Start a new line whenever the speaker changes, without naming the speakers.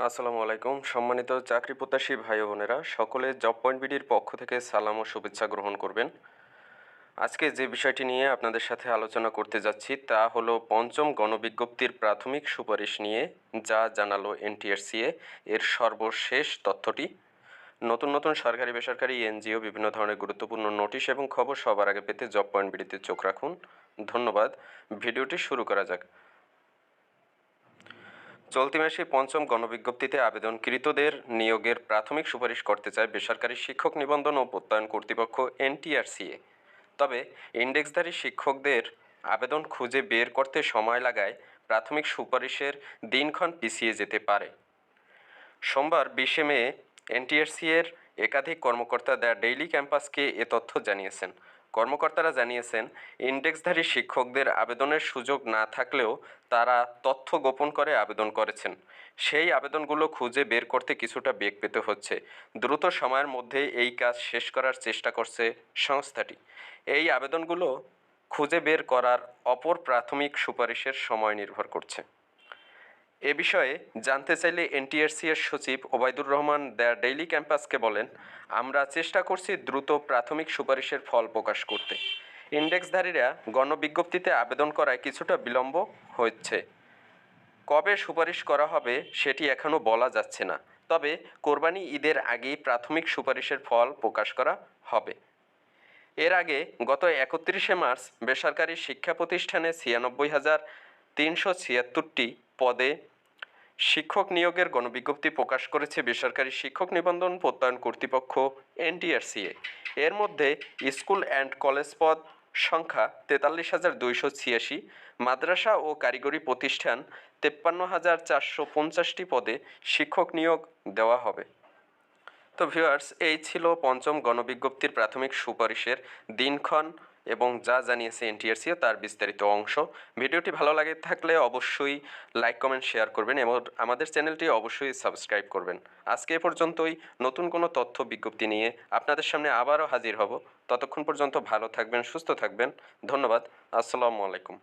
আসসালামু আলাইকুম। সম্মানিত চাকরি প্রত্যাশী ভাই বোনেরা, সকলে জব পয়েন্ট বিডির পক্ষ থেকে সালাম ও শুভেচ্ছা গ্রহণ করবেন। আজকে যে বিষয়টি নিয়ে আপনাদের সাথে আলোচনা করতে যাচ্ছি তা হলো পঞ্চম গণবিজ্ঞপ্তির প্রাথমিক সুপারিশ নিয়ে, যা জানালো এনটিআরসিএ এর সর্বশেষ তথ্যটি। নতুন নতুন সরকারি বেসরকারি এনজিও বিভিন্ন ধরনের গুরুত্বপূর্ণ নোটিশ এবং খবর সবার আগে পেতে জব পয়েন্ট বিডিতে চোখ রাখুন। ধন্যবাদ। ভিডিওটি শুরু করা যাক। চলতি মাসে পঞ্চম গণবিজ্ঞপ্তিতে আবেদনকৃতদের নিয়োগের প্রাথমিক সুপারিশ করতে চায় বেসরকারি শিক্ষক নিবন্ধন ও প্রত্যয়ন কর্তৃপক্ষ এনটিআরসিএ। তবে ইন্ডেক্সধারী শিক্ষকদের আবেদন খুঁজে বের করতে সময় লাগায় প্রাথমিক সুপারিশের দিনক্ষণ পিছিয়ে যেতে পারে। সোমবার বিশে মে এনটিআরসি এর একাধিক কর্মকর্তা দ্য ডেইলি ক্যাম্পাসকে এ তথ্য জানিয়েছেন। কর্মকর্তারা জানিয়েছেন, ইন্ডেক্সধারী শিক্ষকদের আবেদনের সুযোগ না থাকলেও তারা তথ্য গোপন করে আবেদন করেছেন। সেই আবেদনগুলো খুঁজে বের করতে কিছুটা বেগ পেতে হচ্ছে। দ্রুত সময়ের মধ্যে এই কাজ শেষ করার চেষ্টা করছে সংস্থাটি। এই আবেদনগুলো খুঁজে বের করার অপর প্রাথমিক সুপারিশের সময় নির্ভর করছে। এ বিষয়ে জানতে চাইলে এনটিআরসি এর সচিব ওবায়দুর রহমান দ্য ডেইলি ক্যাম্পাসকে বলেন, আমরা চেষ্টা করছি দ্রুত প্রাথমিক সুপারিশের ফল প্রকাশ করতে। ইন্ডেক্সধারীরা গণবিজ্ঞপ্তিতে আবেদন করায় কিছুটা বিলম্ব হচ্ছে। কবে সুপারিশ করা হবে সেটি এখনও বলা যাচ্ছে না। তবে কোরবানি ঈদের আগেই প্রাথমিক সুপারিশের ফল প্রকাশ করা হবে। এর আগে গত একত্রিশে মার্চ বেসরকারি শিক্ষা প্রতিষ্ঠানে ছিয়ানব্বই হাজার তিনশো ছিয়াত্তরটি পদে শিক্ষক নিয়োগের গণবিজ্ঞপ্তি প্রকাশ করেছে বেসরকারি শিক্ষক নিবন্ধন প্রত্যয়ন কর্তৃপক্ষ, এনটিআরসিএ। এর মধ্যে স্কুল অ্যান্ড কলেজ পদ সংখ্যা তেতাল্লিশ হাজার দুইশো ছিয়াশি, মাদ্রাসা ও কারিগরি প্রতিষ্ঠান তেপ্পান্ন হাজার চারশো পঞ্চাশটি পদে শিক্ষক নিয়োগ দেওয়া হবে। তো ভিউয়ার্স এই ছিল পঞ্চম গণবিজ্ঞপ্তির প্রাথমিক সুপারিশের দিনক্ষণ। এবং যা জানিয়েছে এনটিআরসিও তার বিস্তারিত অংশ। ভিডিওটি ভালো লাগে থাকলে অবশ্যই লাইক, কমেন্ট, শেয়ার করবেন এবং আমাদের চ্যানেলটি অবশ্যই সাবস্ক্রাইব করবেন। আজকে এ পর্যন্তই। নতুন কোনো তথ্য বিজ্ঞপ্তি নিয়ে আপনাদের সামনে আবারও হাজির হব। ততক্ষণ পর্যন্ত ভালো থাকবেন, সুস্থ থাকবেন। ধন্যবাদ। আসসালামু আলাইকুম।